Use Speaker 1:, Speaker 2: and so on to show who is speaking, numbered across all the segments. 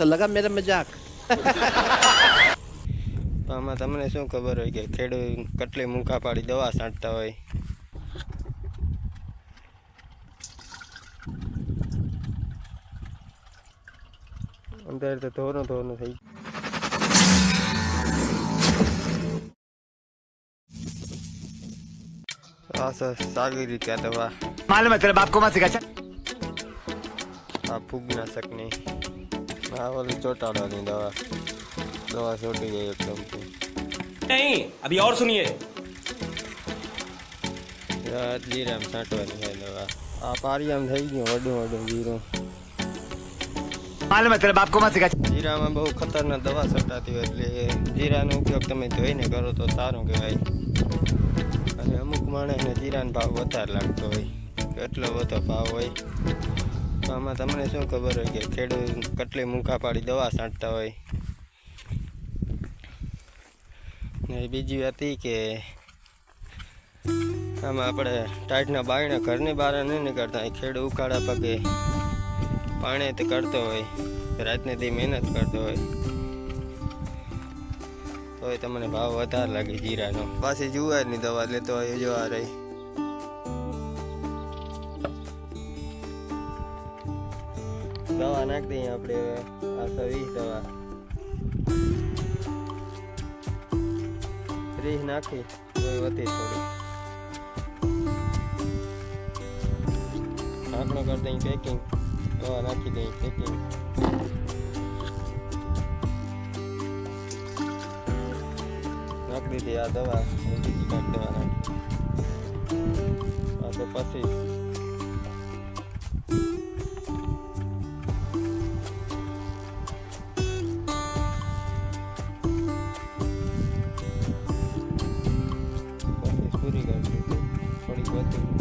Speaker 1: તો લગા મેરે
Speaker 2: મજાક આમાં તમને શું ખબર હોય કે ખેડૂત કેટલી મૂકા પાડી દવા છાંટતા હોય અંદર તો ધોરણ ધોરણ થઈ આ સારી રીતે દવા
Speaker 3: માલમ તેરા બાપ કો માં સિખા
Speaker 2: આ ફૂગ ના શકની આ ઓલી ચોટાડાની દવા દવા છોટી ગઈ એકદમ
Speaker 4: નહીં અભી ઓર સુનિએ યાર
Speaker 2: જીરામ છાંટવાની છે દવા આ પારિયામ થઈ ગયું વડું વડું જીરું
Speaker 3: માલમ એટલે બાપકો માં શીખા
Speaker 2: જીરામાં બહુ ખતરનાક દવા છટાતી હોય એટલે જીરાનો ઉપયોગ તમે ધોઈને કરો તો સારું કહેવાય અને અમુક માણસને જીરાનો ભાવ વધારે લાગતો હોય કેટલો બધો ભાવ હોય આમાં તમને શું ખબર હોય કે ખેડૂત કેટલી મૂકા પાડી દવા છાંટતા હોય? ને બીજી વાત કે આમાં આપણે ટાઈટના બાયણા ઘરની બહાર નહીં નીકળતા. ખેડ ઉકાળા પગે પાણી તે કરતો હોય, રાતને દી મહેનત કરતો હોય. તોય તમને ભાવ વધારે લાગે જીરાનો. પાછી જુવારની દવા લેતો હોય જો રહી. દવા નાખી દઈએ આપણે આ સવી દવા. રીહ નાખી વધી થોડી. ઢાંકણો કરી દઈએ પેકિંગ દવા નાખી દઈએ પેકિંગ નાખી દીધી આ દવા. દવા નાખી. આ તો પછી થોડીક una,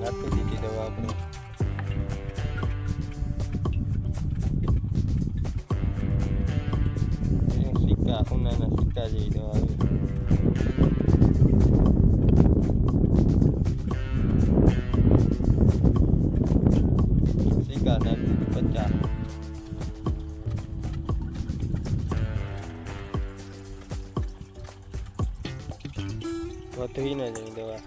Speaker 2: નાખી દીધી દવા આપણે વધવી ન જાય દવા.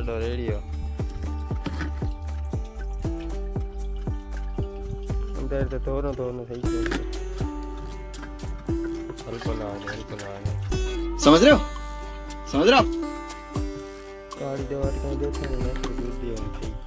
Speaker 2: Aldo રેડિયો અંદર તો ધોરણ ધોરણ થઈ ગયું
Speaker 3: સમજ રહ્યો? સમજ રહો
Speaker 2: ગાડી દેવા દેખાય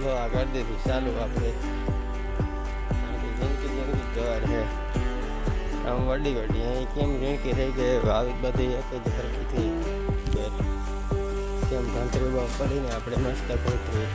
Speaker 2: દવા કરી દીધી ચાલુ આપણે જિંદગી જવાર છે આમ વડી વડી અહીં કેમ જિંદગી થઈ ગઈ આવી બધી એક જ હરખી થઈ કેમ ધંતરી બહુ પડીને આપણે મસ્ત કોતરી